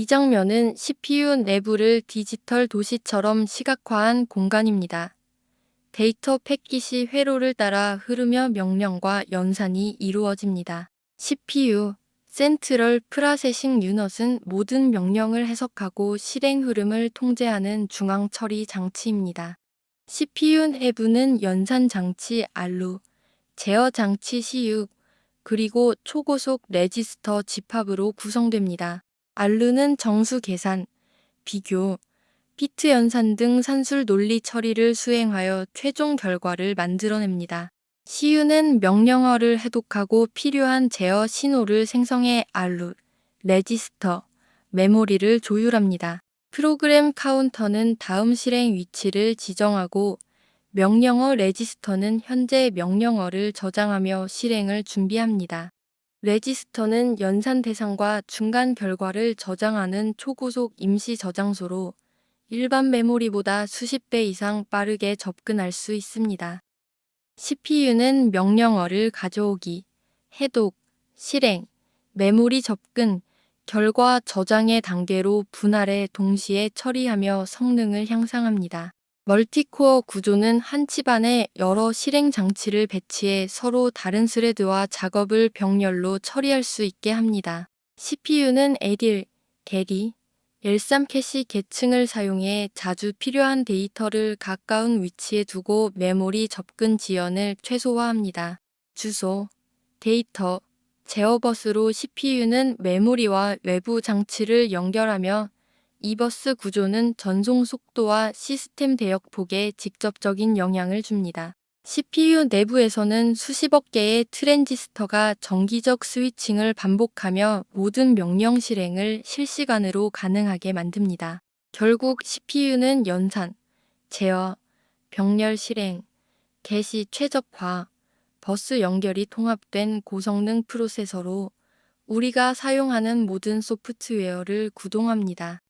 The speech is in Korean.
이 장면은 CPU 내부를 디지털 도시처럼 시각화한 공간입니다. 데이터 패킷이 회로를 따라 흐르며 명령과 연산이 이루어집니다. CPU 센트럴 프라세싱 유닛은 모든 명령을 해석하고 실행 흐름을 통제하는 중앙 처리 장치입니다. CPU 내부는 연산 장치 알루, 제어 장치 CU, 그리고 초고속 레지스터 집합으로 구성됩니다. 알루는 정수 계산, 비교, 피트 연산 등 산술 논리 처리를 수행하여 최종 결과를 만들어냅니다. CU는 명령어를 해독하고 필요한 제어 신호를 생성해 알루, 레지스터, 메모리를 조율합니다. 프로그램 카운터는 다음 실행 위치를 지정하고 명령어 레지스터는 현재 명령어를 저장하며 실행을 준비합니다. 레지스터는 연산 대상과 중간 결과를 저장하는 초고속 임시 저장소로 일반 메모리보다 수십 배 이상 빠르게 접근할 수 있습니다. CPU는 명령어를 가져오기, 해독, 실행, 메모리 접근, 결과 저장의 단계로 분할해 동시에 처리하며 성능을 향상합니다. 멀티코어 구조는 한 집안에 여러 실행 장치를 배치해 서로 다른 스레드와 작업을 병렬로 처리할 수 있게 합니다. CPU는 에딜, 게리, L3 캐시 계층을 사용해 자주 필요한 데이터를 가까운 위치에 두고 메모리 접근 지연을 최소화합니다. 주소, 데이터, 제어버스로 CPU는 메모리와 외부 장치를 연결하며 이 버스 구조는 전송 속도와 시스템 대역 폭에 직접적인 영향을 줍니다. CPU 내부에서는 수십억 개의 트랜지스터가 정기적 스위칭을 반복하며 모든 명령 실행을 실시간으로 가능하게 만듭니다. 결국 CPU는 연산, 제어, 병렬 실행, 개시 최적화, 버스 연결이 통합된 고성능 프로세서로 우리가 사용하는 모든 소프트웨어를 구동합니다.